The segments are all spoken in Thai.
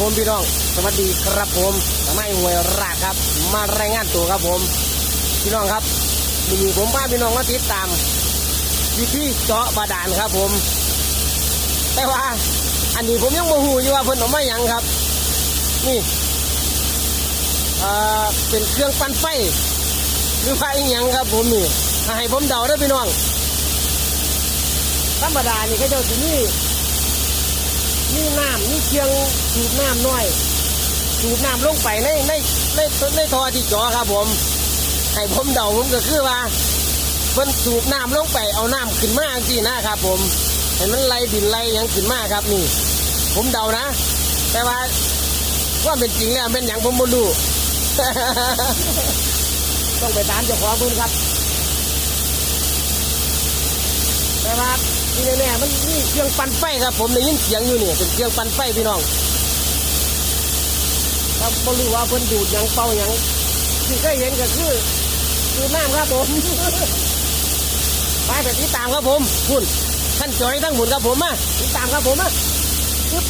ผมพี่น้อง สวัสดีครับผมทำไมหวยรากครับ มารายงานตัวครับผม พี่น้องครับมีผมพาพี่น้องมาติดตาม วิธีเจาะบาดาลครับผม แต่ว่า อันนี้ผมยังโมโหอยู่ว่าเพิ่นเอามายังครับ นี่เอ่อเป็นเครื่องปั่นไฟ หรือไฟยังครับผมนี่ให้ผมเดาได้พี่น้องธรรมดานี่เขาเจ้าสินี่ นี่น้ำนี่เชียงสูบน้ำน้อย สูบน้ำลงไปในในในในท่อที่จอครับผมให้ผมเดาผมก็คือว่าเพิ่นสูบน้ำลงไปเอาน้ำขึ้นมาสินะครับผมเห็นมันไหลดินไหลยังขึ้นมาครับนี่ ผมเดานะ แต่ว่าว่าเป็นจริงแล้วเป็นอย่างผมไม่รู้ต้องไปตามเจ้าของเพิ่นครับแต่ว่า ที่แน่ๆมันนี่เครื่องปั่นไฟครับ ผมได้ยินเสียงอยู่นี่เป็นเครื่องปั่นไฟพี่น้องครับไม่รู้ว่าเพิ่นดูดยังเป่ายังที่เคยเห็นก็คือดูดน้ำครับผมไปไปติดตามครับผมคุณท่านจอยทั้งหมุนครับผมมาติดตามครับผมมาปึ๊บ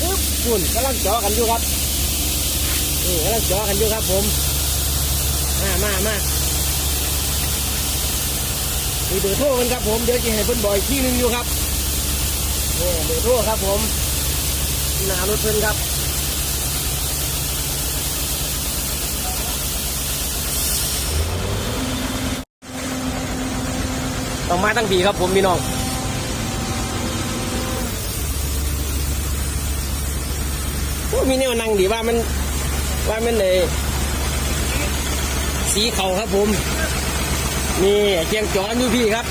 ปึ๊บคุณกำลังจาะกันอยู่ครับนี่กำลังจาะกันอยู่ครับผม มามามาม เบอร์โทรกันครับผมเดี๋ยวจะให้เพิ่นบอกอีกที่หนึงอยู่ครับนี่เบอร์โทรครับผมหนารถเพิ่นครับต้องมาตั้งปีครับผมพี่น้องโอ้มีแนวนั่งดีว่ามันว่ามันเลยสีเขาครับผม นี่เชียงจอนอยู่พี่ครับ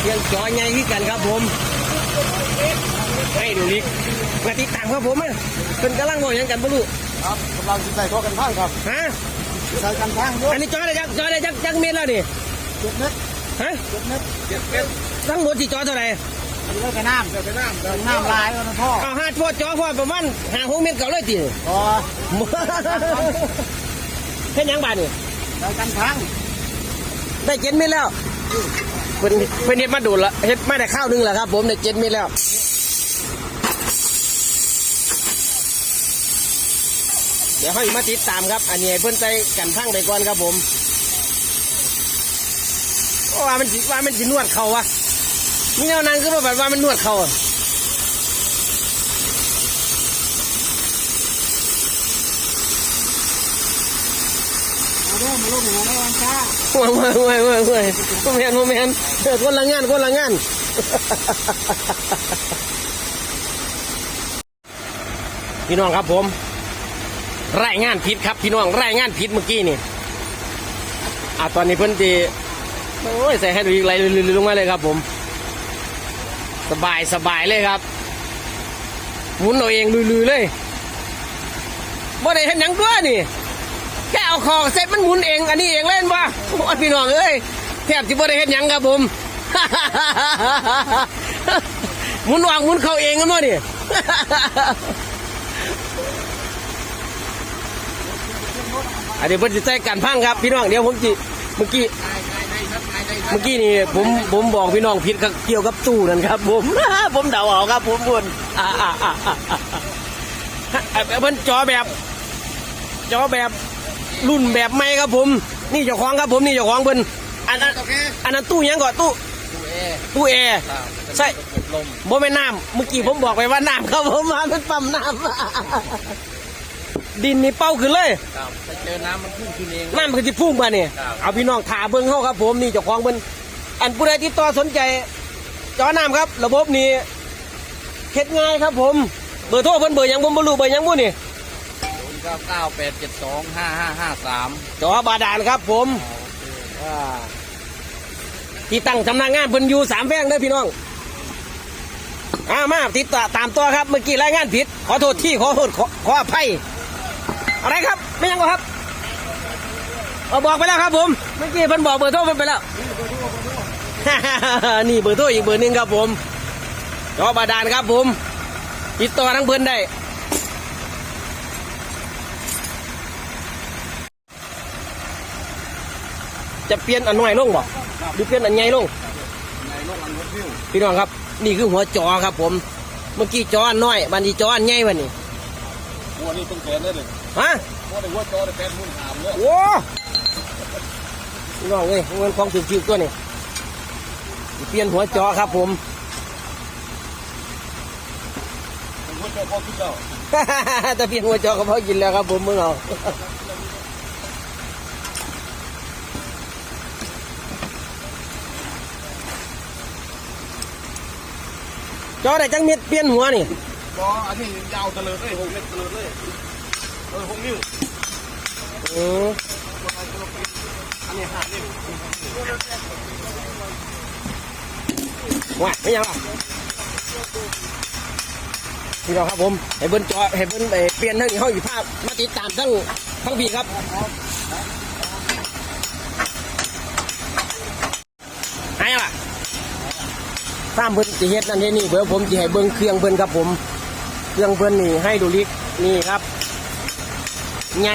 เชียงจอนใหญ่ขึ้นกันครับผมให้ดูลิกมาติดตามครับผมอะเป็นกำลังโมยังกันบ่รู้ครับกำลังใส่ท่อกันพังครับฮะใส่กันพังด้วยอันนี้จอได้จักจอได้จักจักเม็ดแล้วนี่เจ็ดเมตรฮะเจ็ดเมตรเจ็ดเมตรทั้งหมดที่จอเท่าไหร่อันนี้ก็ไปน้ำเดี๋ยวไปน้ำเดี๋ยวน้ำลายแล้วนะพ่อเอาห้าพอจอพอประมาณห้าหกเม็ดเก่าเลยตีอ๋อเห็นยังบาดนี่ ใส่กันพังได้เจ็ดเม็ดแล้วเป็นเป็นเห็ดมาดูดละเห็ดไม่ได้ข้าวหนึงแหละครับ ผมได้เจ็ดเม็ดแล้วเดี๋ยวให้มาติดตามครับ อันนี้ให้เพิ่นใจกันพังไปก่อนครับผมโอ้ว่ามันสิว่ามันสินวดเขาวะนี่แนวนางคือว่าแบบว่ามันนวดเขา อะเอาด้วยมาลูกหนูไม่วันช้าโอ้ยโอ้ยโอ้ยโอ้ยโอ้ยโมเมนโมเมนเออคนละงานคนละงานพี่น้องครับผมรายงานผิดครับพี่น้องรายงานผิดเมื่อกี้นี่อะตอนนี้เพิ่นตีโอ้ยใส่ให้ดูอีกไรลงมาเลยครับผม สบายสบายเลยครับหมุนเอาเองลุยๆเลยบ่ได้เห็นยังด้วยนี่ เอาคอเสร็จมันหมุนเอง อันนี้เองเล่นปะโอ้พี่น้องเอ้ยแทบที่บ่ได้เห็นยังครับผมหมุนวางหมุนเข้าเองกันมั้นี่อันนี้เพิ่นใส่กันพังครับพี่น้องเดี๋ยวผมจิเมื่อกี้เมื่อกี้นี่ผมผมบอกพี่น้องผิดครับเกี่ยวกับตู้นั่นครับ ผมผมเดาเอาครับ ผมบุญอ่าอ่าอ่าอ่าอ่าเพิ่นจอแบบ จอแบบ รุ่นแบบใหม่ครับผม นี่เจ้าของครับผมนี่เจ้าของเพิ่นอันอันโอเคอันนั้นตู้หยังก่อนตู้ดูเอตู้แอร์ใช่ลมบ่แม่นน้ำเมื่อกี้ผมบอกไปว่าน้ำครับผมมาเป็นปั๊มน้ำดินนี่เป้าขึ้นเลยครับไปเจอน้ำมันพุ่งขึ้นเองน้ำมันก็จะพุ่งมาเนี่ยครับเอาพี่น้องถาเบิ้งเข้าครับผมนี่เจ้าของเพิ่นอันผู้ใดติดต่อสนใจจอน้ำครับ ระบบนี้เฮ็ดง่ายครับผม เบอร์โทรเพิ่นเบอร์หยังผมบ่รู้เบอร์หยังบ่นี่ศูนย์ เก้าเก้าแปดเจ็ดสองห้าห้าห้าสามจอบาดาลครับผมอ่าที่ตั้งสำนักงานเพิ่นอยู่สามแพร่งเด้อพี่น้องอ่ามาติดต่อตามตัวครับเมื่อกี้รายงานผิด ขอโทษที่ขอโทษขอขออภัยอะไรครับ ไม่ยังบ่ครับเอาบอกไปแล้วครับผมเมื่อกี้เพิ่นบอกเบอร์โทรเพิ่นไปแล้วนี่เบอร์โทรอีกเบอร์หนึ่งครับผมจอบาดาลครับผม ติดต่อทั้งเพิ่นได้ จะเปลี่ยนอันน้อยลงบ่หรือเปลี่ยนอันใหญ่ลงในโลกอันรถวิวพี่น้องครับ นี่คือหัวจอครับ ผม เมื่อกี้จออันน้อยบันนี้จออันใหญ่วันนี้หัวนี่ต้องแขนได้เลยฮะหัวในหัวจอในแขนมุ่นหามเลยโอ้พี่น้องเอ้ยเงินของถึงๆตัวนี่เปลี่ยนหัวจอครับ ผมหัวจอพอคิดแล้วแต่เปลี่ยนหัวจอก็พอกินแล้วครับ ผมมึงเอา จอได้จังเม็ดเปลี่ยนหัวนี่จออันนี้ยาวตะเลิดเลยหกเมตรตะเลิดเลยเออหกนิ้วอืมอันนี้ห้านิ้วว่าไม่ยังล่ะพี่น้องครับผมให้เบิ้นจอให้เบิ้นไปเปลี่ยนทั้งนี้ห้องอยู่ภาพมาติดตามทั้งทั้งพี่ครับหายล่ะ ตามเบิ้นจะเฮ็ดนั่นเฮ็ดนี่เพื่อผมจะให้เบิ้งเครื่องเบิ้นครับผม เครื่องเบิ้นนี่ให้ดูลิกนี่ครับไง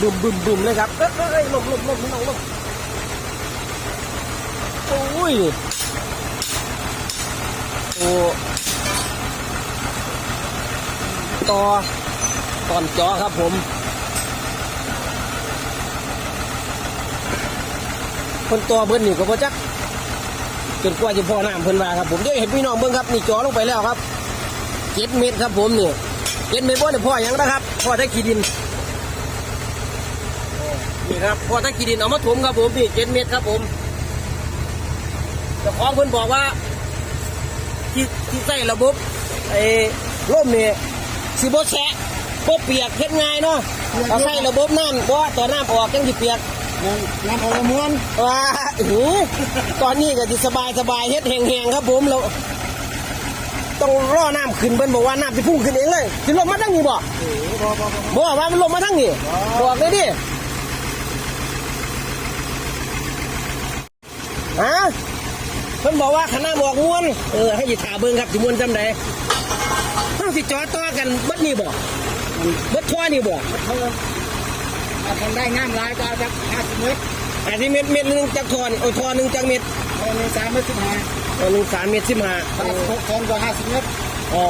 บึมบึมบึมเลยครับเอ้ยเอ้ยเอ้ยหลบลบลบพี่น้องลบโอ้ยโอ้ต่อตอนจอครับผมคนตัวเบิ้นนี่ก็พอจัก จนกว่าจะพอน้ำเพิ่นว่าครับผมเดี๋ยวเห็นพี่น้องเบิ้งครับนี่จอลงไปแล้วครับเจ็ดเมตรครับผมนี่เจ็ดเมตรบ่ได้พ่อหยังนะครับพ่อได้ขี้ดินนี่ครับพ่อได้ขี้ดินเอามาถมครับผมนี่เจ็ดเมตรครับผมเจ้าของเพิ่นบอกว่าที่ที่ใส่ระบบไอ้ร่มนี่สิบ่แฉะบ่เปียกเฮ็ดง่ายเนาะเอาใส่ระบบน้ำเพราะว่าต่อน้ำออกจังสิเปียก น้ำออกม้วนว้าหูตอนนี้ก็สิสบายสบายเฮ็ดแห้งๆครับผมเราต้องรอน้ำขึ้นเพิ่นบอกว่าน้ำสิพุ่งขึ้นเองเลยสิลงมาทางนี้บ่พอพอพอบ่ว่ามันลงมาทางนี้บอกเลยดิฮะเพิ่นบอกว่าคณะบอกม่วนเออให้สิถาเบิ่งครับสิม่วนจำได้ต้องสิจอต่อกันเบิดนี่บ่เบิดทั่วนี่บ่ ทำได้งามลายก็สักห้าสิบเมตรอันนี้เม็ดเม็ดหนึงจากทอนโอ้ทอหนึงจากเม็ดเอาในสามเมตรสิบห้าอันหนึงสามเม็ดสิบห้าถ้าหกคนก็ห้าสิบเมตรอ๋อ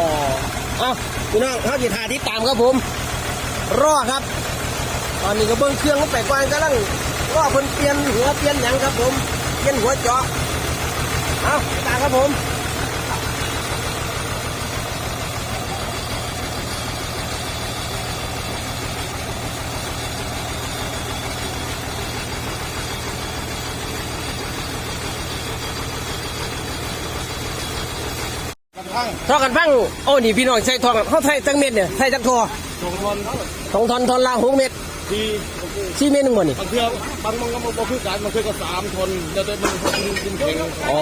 เอาพี่น้องเขาสิถาที่ตามครับผม รอครับ ตอนนี้ก็เบิ่งเครื่องมันไปก่อนกำลังรอเพิ่นเปลี่ยนหัวเปลี่ยนหยังครับผม เปลี่ยนหัวเจาะเอาตามครับผม ทั่งทอกันฟังโอ้นี่พี่น้องใส่ทองเขาใส่จังเม็ดเนี่ยใส่จักทอสองคนเท่าทองทอนทอนละหกเม็ดทีสี่เม็ดหนึ่งบ่นี่บางเทือบางมันก็มันคือการมันคือก็สามคนเดี๋ยวแต่มันดินแข็งอ๋อ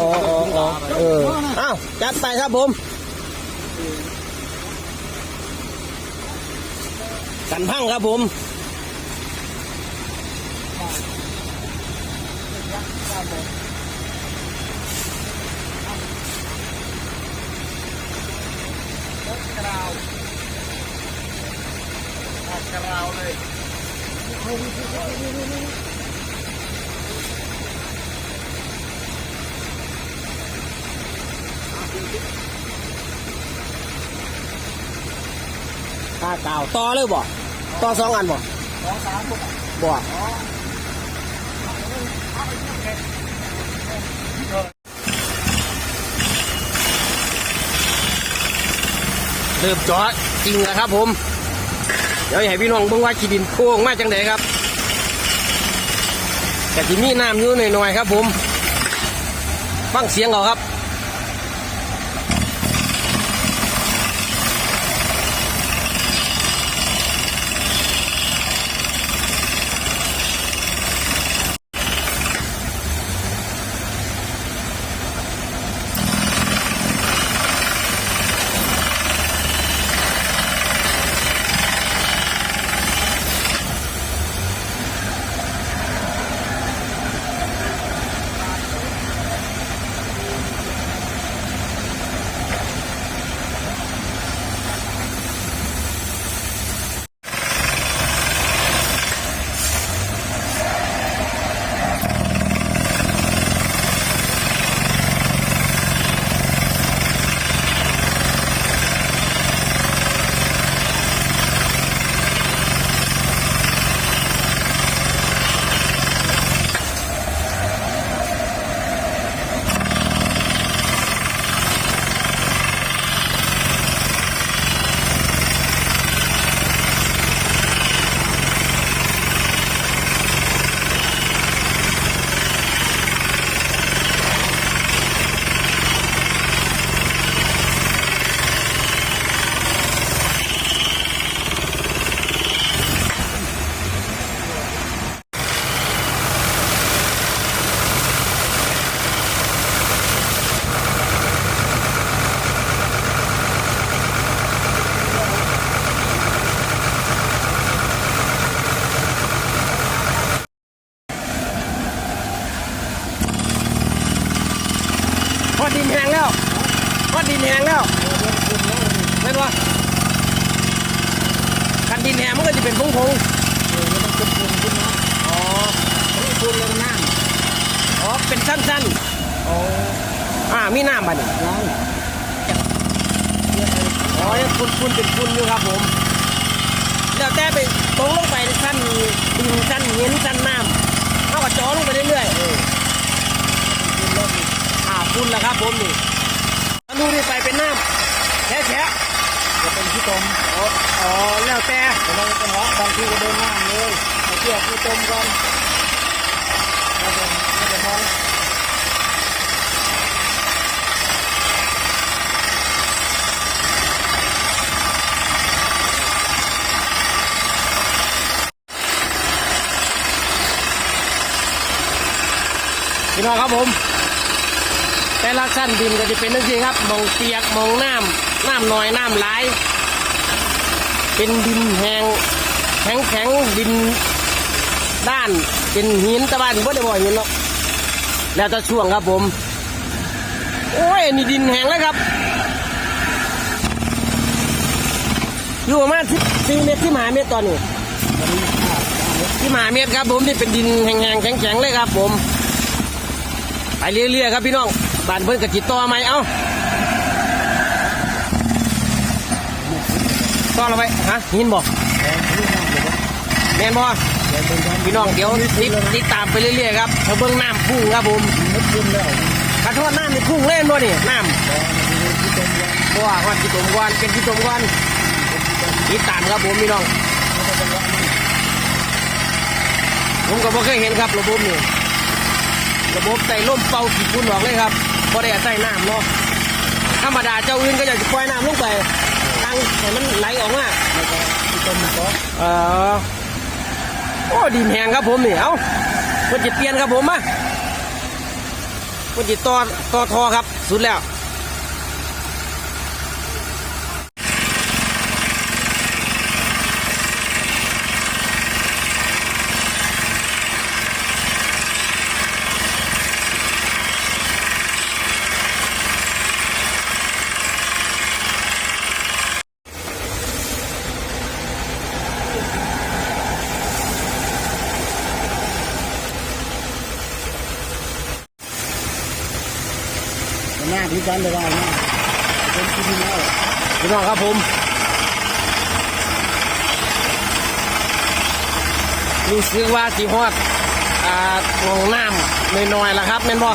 อ๋ออ๋ออ๋อเอออ้าวจัดไปครับผมกันพังครับผมกราว กราวเลยค่าเก่าต่อเลยบ่ต่อสองอันบ่สองสามพวกบ่เริ่มเจาะจริงแล้วครับผม เดี๋ยวให้พี่น้องเบิ่งว่าขี้ดินโค้งมาจังไดครับแต่ที่มีน้ำอยู่หน่อยๆครับ ผม ฟังเสียงเอาครับ อ่าฝุ่นแล้วครับผมนี่ถ้าดูนี่ไปเป็นน้ำแฉะจะเป็นที่ตมๆอ๋ออ๋อแล้วแต่เราจะเหาะบางทีก็เดินน้ำเลยเอาเชือกที่ตมก่อนแล้วก็แล้วก็มองพี่น้องครับผม แต่ละสั้นดินก็จะเป็นนั่นสิครับมองเปียกมองน้ำน้ำน้อยน้ำหลาย เป็นดินแห้งแข็งแข็งดินด้านเป็นหินตะบ้านบ่ได้บ่อยหินเนาะแล้วแต่ช่วงครับผม โอ้ยนี่ดินแห้งแล้วครับ อยู่ประมาณสี่เมตรที่มหาเมตรตอนนี้ที่มหาเมตรครับผมนี่เป็นดินแห้งๆแข็งๆเลยครับผม ไปเรื่อยๆครับพี่น้อง บ้านเพิ่นกับจิตต่อไหมเอ้าต่อเราไปฮะหินบอกแทงที่น้ำเมนบอกพี่น้องเดี๋ยวติดติดตามไปเรื่อยๆครับเธอเบิ้งน้ำพุ่งครับผมขึ้นแล้วขอโทษน้ำนี่พุ่งเล่นบ่นี่น้ตอนนี้ที่ตมยังำบ่ว่าวันกี่ตมก่อนเป็นกี่ตมก่อนติดตามครับผมพี่น้องผมก็บ่เคยเห็นครับระบบนี่ระบบใส่ล่มเป่าขี้ฝุ่นออกเลยครับ บ่ได้ใส่น้ำเนาะธรรมดาเจ้าอื่นก็อยากจะปล่อยน้ำลงไปทางให้มันไหลออกมาเออโอ้ดินแหงครับผมนี่เอ้าคนจะเปลี่ยนครับผมมาคนจะต่อต่อทอครับ สุดแล้ว กันเลยว่าหน้าเป็นที่ดินแล้วพี่น้องครับผมรู้สึกว่าสีฮอดอ่ามองน้ำน้อยๆละครับแม่นบ่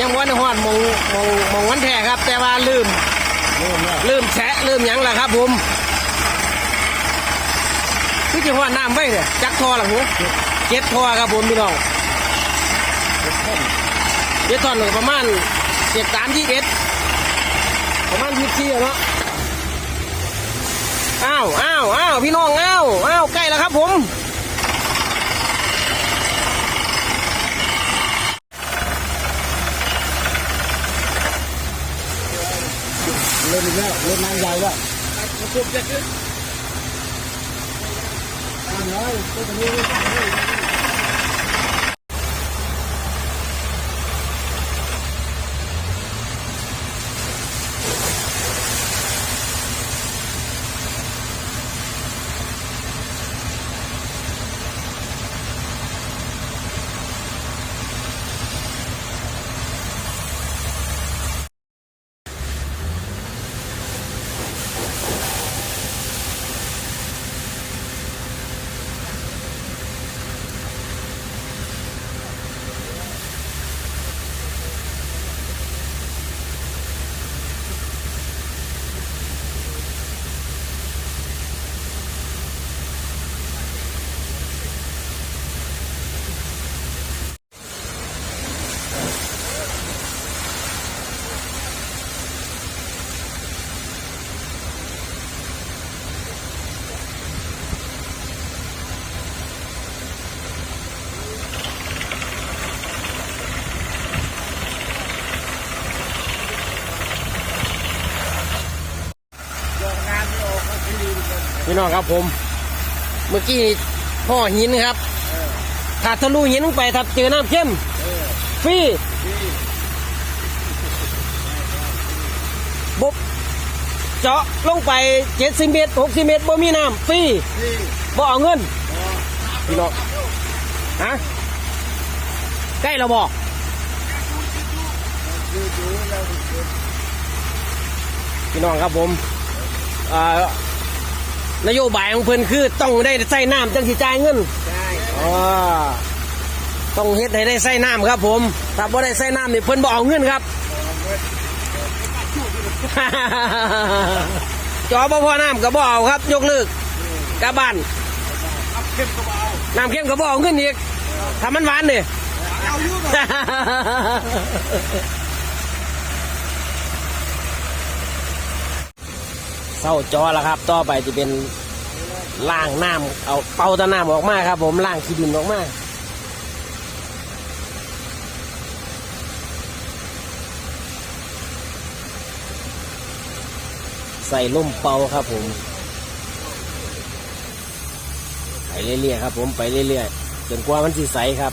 ยังบ่ได้ฮอดมองมองมองวันแท้ครับ แต่ว่าลืมล้วเริ่มแฉะเริ่มยังแล้วครับผมพี่จะว่าน้ำไว้เนี่ยจักทอหลังหัวเจ็ดทอครับผมพี่น้องเจ็ดทอนประมาณ เจ็ดสามยี่สิบเอ็ดประมาณยี่สิบสี่เนาะอ้าวอ้าวอ้าวพี่น้องอ้าวอ้าวใกล้แล้วครับผมเริ่มอีกแล้วเริ่มน้ำใหญ่แล้วมันคุบจะขึ้นน้ำน้อยก็จะ พี่น้องครับผม เมื่อกี้พ่อหินครับถ้าทะลุหินลงไปถ้าเจอน้ำเข้มฟรีบุบเจาะลงไปเจ็ดสิบเมตรหกสิบเมตรบ่มีน้ำฟรีบ่เอาเงินพี่น้องฮะใกล้เราบอกพี่น้องครับผมอ่อ นโยบายของเพิ่นคือต้องได้ใส่น้ำจังสิจ่ายเงินใช่อ๋อต้องเฮ็ดให้ได้ใส่น้ำครับ ผมถ้าบ่ได้ใส่น้ำนี่เพิ่นบ่เอาเงินครับจอบ่พอน้ำก็บ่เอาครับ ยกเลิกกลับบ้านเข้มก็เอาน้ำเค็มก็บ่เอาเงินอีกถ้ามันหวานนี่เอาอยู่ เศร้าจอแล้วครับ ต่อไปจะเป็นล่างน้ำเอาเป่าตะน้ำออกมาครับ ผมล่างขี้ดินออกมาใส่ล่มเป่าครับผม ไปเรื่อยๆครับผมไปเรื่อยๆจนกว่ามันสิใสครับ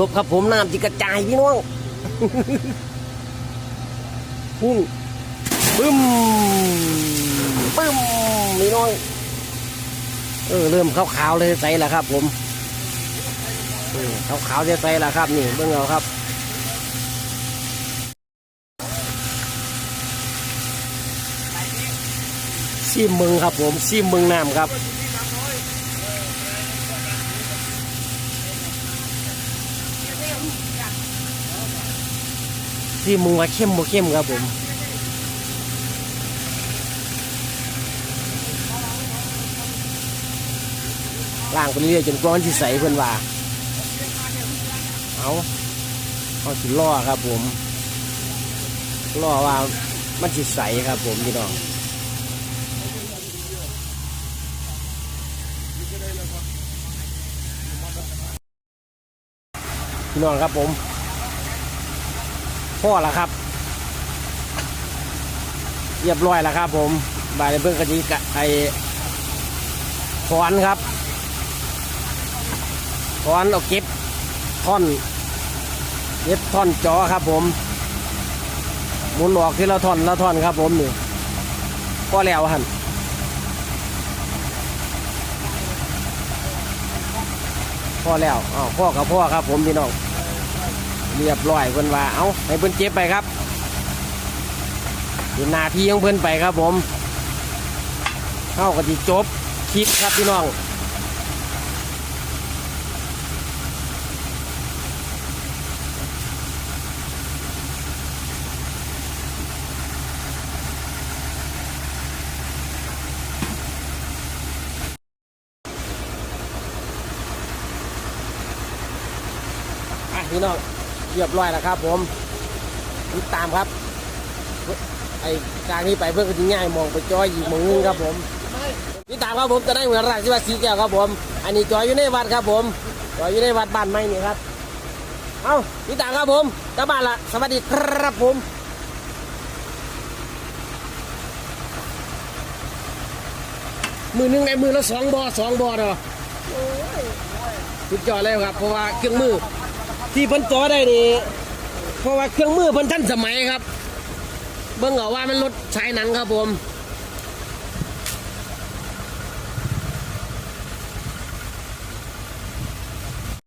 ลบๆครับผมน้ำจิกระจายพี่น้องพุ่งปึ้มปึ้มพี่น้องเออเริ่มขาวๆเลยใสแล้วครับ ผมขาวๆจะใสแล้วครับ นี่เบิ่งเอาครับซิมมึงครับผมซิมมึงน้ำครับ ที่มึงว่าเข้มบ่เข้มครับผมล่างไปเรื่อยจนกว่ามันสิใสเพิ่อนว่า เอาเอาสิล่อครับผมล่อว่ามันสิใสครับผมพี่น้องพี่น้องครับผม พ่อแล้วครับเรียบร้อยแล้วครับ ผมบายในเบื้องกระจิกไอฟอนครับฟอนเอาเก็บท่อนเก็บท่อนจอครับ ผมหมุนออกที่ละท่อนละท่อนครับ ผมนี่พ่อแล้วหันพ่อแล้วอ้าวพ่อกับพ่อครับ ผมพี่น้อง เรียบร้อยเพิ่นว่าเอาให้เพิ่นเจ็บไปครับเป็นนาที่ของเพิ่นไปครับผมเข้ากันที่จบคลิปครับพี่น้องอะพี่น้อง เรียบร้อยแล้วครับ ผมติดตามครับ ไอ้กลางนี้ไปเพื่อนก็จะง่ายมองไปจอยอีกมองนึงครับ ผมติดตามครับผมจะได้เหมือนราชวัฒน์สีแก้วครับ ผม อันนี้จอยอยู่ในวัดครับ ผมจอยอยู่ในวัดบ้านไม้นี่ครับ เอาติดตามครับผมกลับบ้านละสวัสดีครับผมมือหนึงในมือละสองบอสองบอเนาะสุดยอดเลยครับ เพราะว่าเครื่องมือ ที่เพิ่นต่อได้นี่เพราะว่าเครื่องมือเพิ่นทันสมัยครับ เบิ่งเอาว่ามันรถใช้หนังครับผม